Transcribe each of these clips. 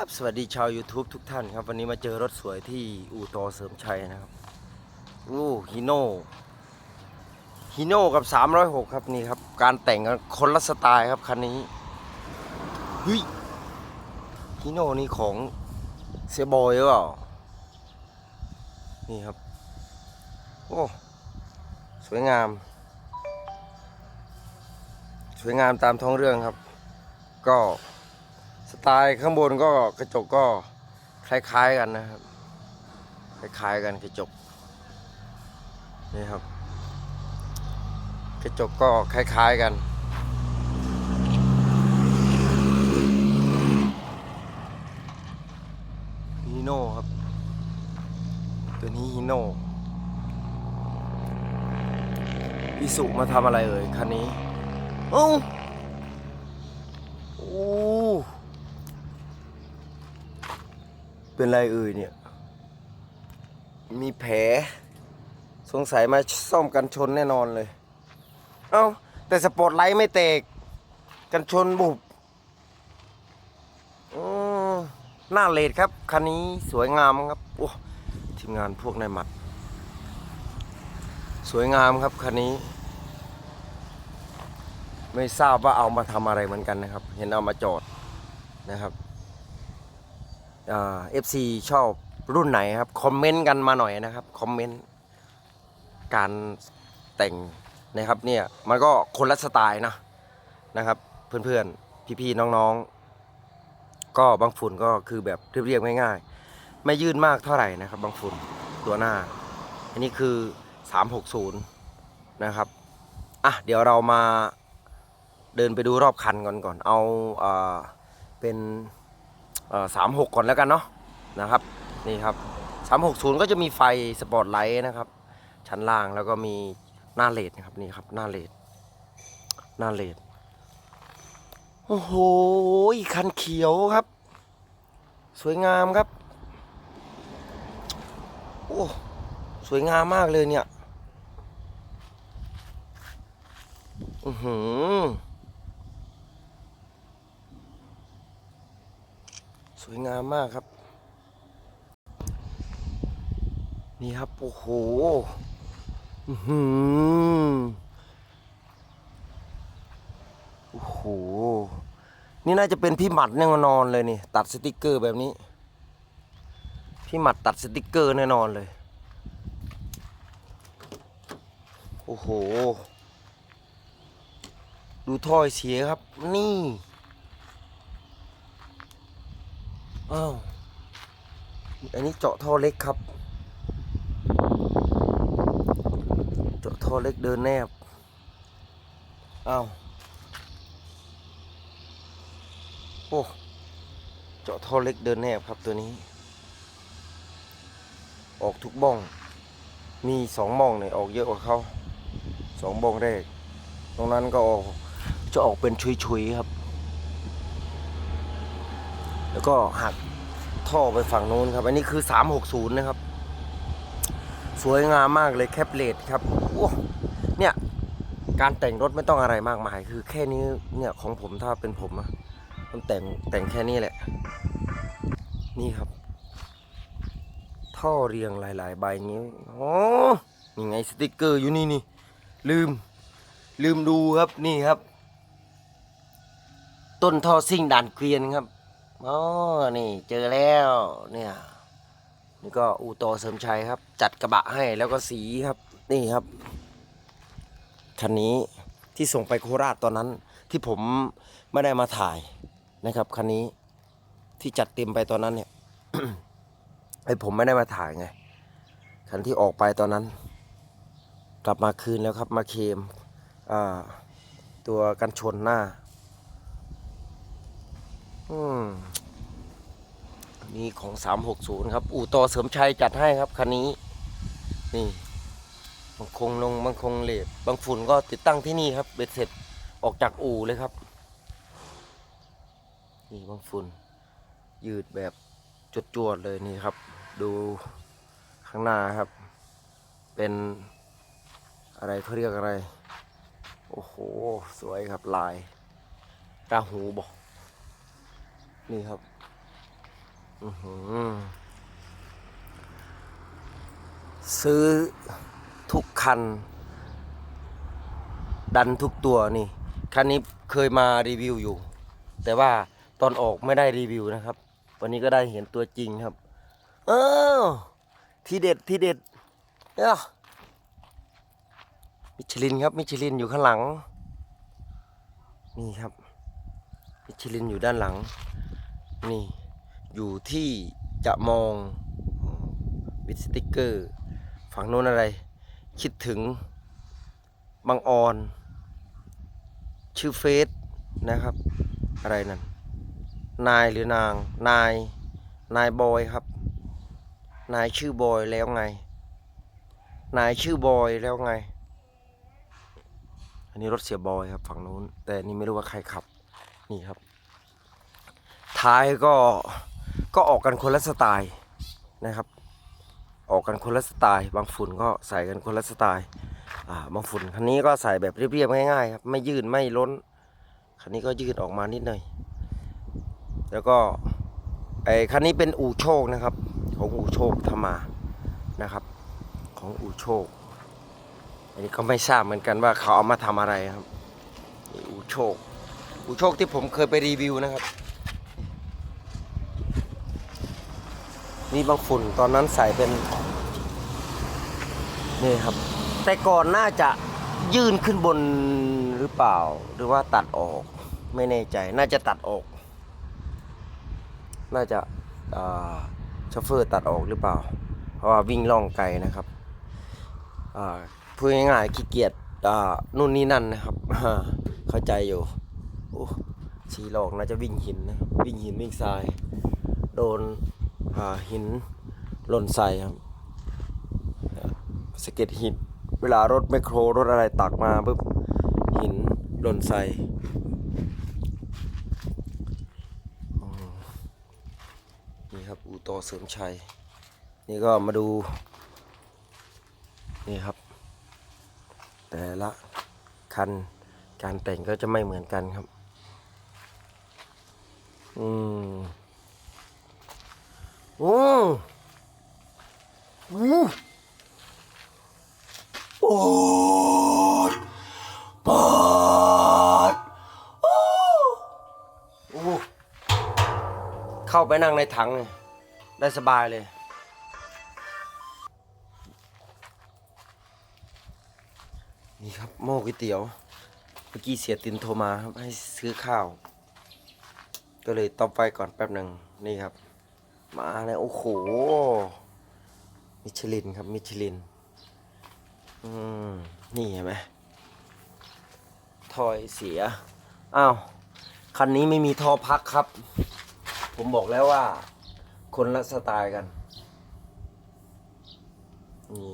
ครับสวัสดีชาว YouTube ทุกท่านครับ วันนี้มาเจอรถสวยที่อู่ตอเสริมชัยนะครับโอ้ฮิโน่ฮิโน่กับ 306 ครับนี่ครับ การแต่งกันคนละสไตล์ครับคันนี้เฮ้ยฮิโน่นี่ของเสียบอยหรือเปล่า นี่ครับ โอ้สวยงาม สวยงามตามท้องเรื่องครับ ก็ ไตล์ข้างบนก็กระจกก็คล้ายๆกันนะครับ คล้ายๆกันกระจกนี่ครับ กระจกก็คล้ายๆกัน ฮีโน่ครับ ตัวนี้ฮีโน่อิสุมาทำอะไรเอ่ยคันนี้ เอ้าโอ้ เป็นไรเอ่ยเนี่ย มีแผล สงสัยมาซ่อมกันชนแน่นอนเลย เอ้า แต่สปอร์ตไลท์ไม่แตก กันชนบุบอืมหน้าเลดครับ คันนี้สวยงามครับ โอ้ทีมงานพวกนายหมัด สวยงามครับคันนี้ ไม่ทราบว่าเอามาทำอะไรเหมือนกันนะครับ เห็นเอามาจอดนะครับ เอฟซีชอบรุ่นไหนครับ คอมเมนต์กันมาหน่อยนะครับ คอมเมนต์ การแต่งนะครับเนี่ย มันก็คนละสไตล์นะนะครับ เพื่อนๆ พี่ๆ น้องๆ ก็บางฝุ่นก็คือแบบเรียบๆง่ายๆ ไม่ยืดมากเท่าไหร่นะครับ บางฝุ่นตัวหน้า อันนี้คือ 360 นะครับอะเดี๋ยวเรามาเดินไปดูรอบคันก่อนก่อน เอาเอ่อเป็น สามหกก่อนแล้วกันเนาะนะครับนี่ครับสามหกศูนย์ก็จะมีไฟสปอร์ตไลท์นะครับ ชั้นล่างแล้วก็มีหน้าเลดนะครับนี่ครับหน้าเลดหน้าเลดโอ้โหคันเขียวครับ สวยงามครับโอ้สวยงามมากเลยเนี่ย อือหือ วยงามมากครับ นี่ครับ โอ้โหอือหือโอ้โห นี่น่าจะเป็นพี่หมัดแน่นอนเลยนี่ ตัดสติกเกอร์แบบนี้ พี่หมัดตัดสติกเกอร์แน่นอนเลย โอ้โห ดูถ้อยเสียครับ นี่ อ้าวอันนี้เจาะท่อเล็กครับ เจาะท่อเล็กเดินแนบอ้าวโอ้เจาะท่อเล็กเดินแนบครับตัวนี้ ออกทุกบ้อง มีสองบ้องเนี่ยออกเยอะกว่าเขาสองบ้องแรก ตรงนั้นก็ออกจะออกเป็นชุยๆครับ ก็หักท่อไปฝั่งโน้นครับ อันนี้คือ 360 นะครับ สวยงามมากเลยแคปเลดครับโอ้เนี่ย การแต่งรถไม่ต้องอะไรมากมาย คือแค่นี้เนี่ยของผมถ้าเป็นผมอะผมแต่งแต่งแค่นี้แหละ นี่ครับ ท่อเรียงหลาย ๆ ใบนี้อ๋อนี่ไงสติกเกอร์อยู่นี่นี่ลืม ลืมดูครับนี่ครับ ต้นท่อซิ่งด่านเกวียนครับ อ๋อนี่เจอแล้วเนี่ยนี่ก็อูโตอเสริมชัยครับ จัดกระบะให้แล้วก็สีครับนี่ครับคันนี้ที่ส่งไปโคราชตอนนั้นที่ผมไม่ได้มาถ่ายนะครับคันนี้ที่จัดเต็มไปตอนนั้นเนี่ยไอผมไม่ได้มาถ่ายไงคันที่ออกไปตอนนั้น กลับมาคืนแล้วครับมาเคลมอ่าตัวกันชนหน้าืมนี่ของ360ครับ อู่ต่อเสริมชัยจัดให้ครับคันนี้ นี่บางคงลงบางคงเลดบางฝุ่นก็ติดตั้งที่นี่ครับเบ็ดเสร็จออกจากอู่เลยครับ นี่บางฝุ่น ยืดแบบจดจวดเลยนี่ครับ ดูข้างหน้าครับ เป็นอะไรเขาเรียกอะไร โอ้โห สวยครับลายราหูบอก นี่ครับซื้อทุกคัน ดันทุกตัวนี่ คันนี้เคยมารีวิวอยู่ แต่ว่าตอนออกไม่ได้รีวิวนะครับ วันนี้ก็ได้เห็นตัวจริงครับ เออทีเด็ดทีเด็ดเอ้ามิชลินครับมิชลินอยู่ข้างหลัง นี่ครับ มิชลินอยู่ด้านหลัง นี่อยู่ที่จะมองวิดสติกเกอร์ฝั่งโน้นอะไร คิดถึงบางออน ชื่อเฟซนะครับ อะไรนั่น นายหรือนาง นาย นายบอยครับ นายชื่อบอยแล้วไง นายชื่อบอยแล้วไง อันนี้รถเสียบอยครับฝั่งนู้น แต่นี่ไม่รู้ว่าใครขับ นี่ครับ ท้ายก็ก็ออกกันคนละสไตล์นะครับ ออกกันคนละสไตล์ บางฝุ่นก็ใส่กันคนละสไตล์อ่าบางฝุ่นคันนี้ก็ใส่แบบเรียบๆง่ายๆครับไม่ยืดไม่ล้น คันนี้ก็ยืดออกมานิดหน่อย แล้วก็ไอ้คันนี้เป็นอู่โชคนะครับ ของอู่โชคทำมานะครับ ของอู่โชค อันนี้ก็ไม่ทราบเหมือนกันว่าเขาเอามาทำอะไรครับอู่โชคอู่โชคที่ผมเคยไปรีวิวนะครับ นี่บางฝุ่นตอนนั้นใส่เป็นนี่ครับ แต่ก่อนน่าจะยื่นขึ้นบนหรือเปล่า หรือว่าตัดออกไม่แน่ใจน่าจะตัดออก น่าจะาชอฟเฟอร์ตัดออกหรือเปล่า เพราะว่าวิ่งล่องไกลนะครับพูดง่ายๆขี้เกียจนู่นนี่นั่นนะครับเข้าใจอยู่โอ้ชีหลอกน่าจะวิ่งหินนะวิ่งหินวิ่งทราย โดน หินหล่นใส่ครับสะเก็ดหินเวลารถแมคโครรถอะไรตักมาปุ๊บหินหล่นใส่อืมนี่ครับอูโตอเสริมชัย นี่ก็มาดู นี่ครับ แต่ละคันการแต่งก็จะไม่เหมือนกันครับ อืม โอ้โอ้ปอดปอดโอ้โอ้เข้าไปนั่งในถังเลยได้สบายเลย นี่ครับหม้อก๋วยเตี๋ยว เมื่อกี้เสียตินโทรมาครับให้ซื้อข้าว ก็เลยต้มไฟก่อนแป๊บหนึ่งนี่ครับ มาแล้วโอ้โห มิชลินครับมิชลิน อืม นี่เห็นไหมทอยเสีย อ้าว คันนี้ไม่มีท่อพักครับ ผมบอกแล้วว่า คนละสไตล์กัน นี่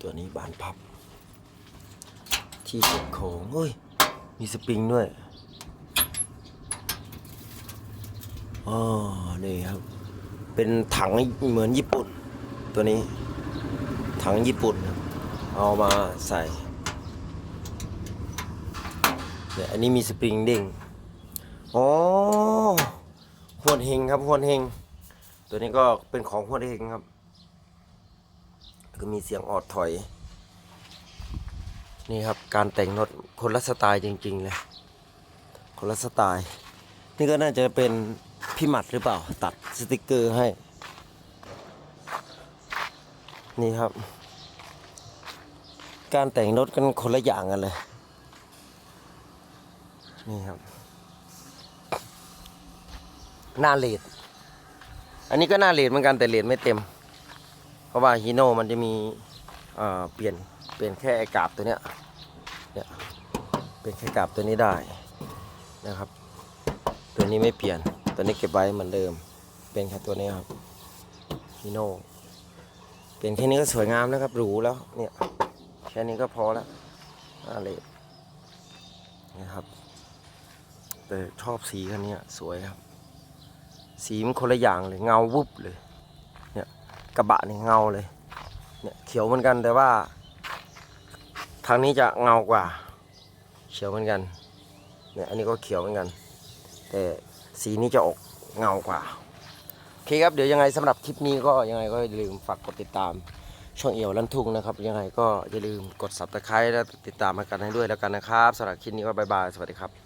ตัวนี้บานพับ ที่เก็บของเฮ้ย มีสปริงด้วย อ๋อ นี่ครับ เป็นถังเหมือนญี่ปุ่น ตัวนี้ ถังญี่ปุ่น เอามาใส่เนี่ยอันนี้มีสปริงเด้งอ๋อหวดเฮงครับหวดเฮงตัวนี้ก็เป็นของหวดเฮงครับ ก็มีเสียงออดถอย นี่ครับการแต่งรถคนละสไตล์จริงๆเลยคนละสไตล์ นี่ก็น่าจะเป็น พี่หมัดหรือเปล่า ตัดสติกเกอร์ให้ นี่ครับ การแต่งรถกันคนละอย่างกันเลย นี่ครับ หน้าเลดอันนี้ก็หน้าเลดเหมือนกันแต่เลดไม่เต็ม เพราะว่าฮีโน่มันจะมีเเปลี่ยนเปลี่ยนแค่ไอกาบตัวเนี้ยเนี่ยเป็นแค่กาบตัวนี้ได้นะครับ ตัวนี้ไม่เปลี่ยน ตัวนี้เก็บไว้เหมือนเดิม เป็นแค่ตัวนี้ครับฮีโน่เปลี่ยนแค่นี้ก็สวยงามแล้วครับหรูแล้วเนี่ยแค่นี้ก็พอแล้วอะไรนะครับ แต่ชอบสีคันนี้สวยครับ สีมันคนละอย่างเลยเงาวุบเลยเนี่ยกระบะนี่เงาเลยเนี่ยเขียวเหมือนกันแต่ว่าทางนี้จะเงากว่า เขียวเหมือนกันเนี่ยอันนี้ก็เขียวเหมือนกัน แต่ สีนี้จะออกเงากว่า โอเคครับ เดี๋ยวยังไงสำหรับคลิปนี้ก็ยังไงก็อย่าลืมฝากกดติดตาม ช่องเอี่ยวลันทุ่งนะครับ ยังไงก็อย่าลืมกด subscribe และติดตามมากันให้ด้วยแล้วกันนะครับสำหรับคลิปนี้ก็บายบาย สวัสดีครับ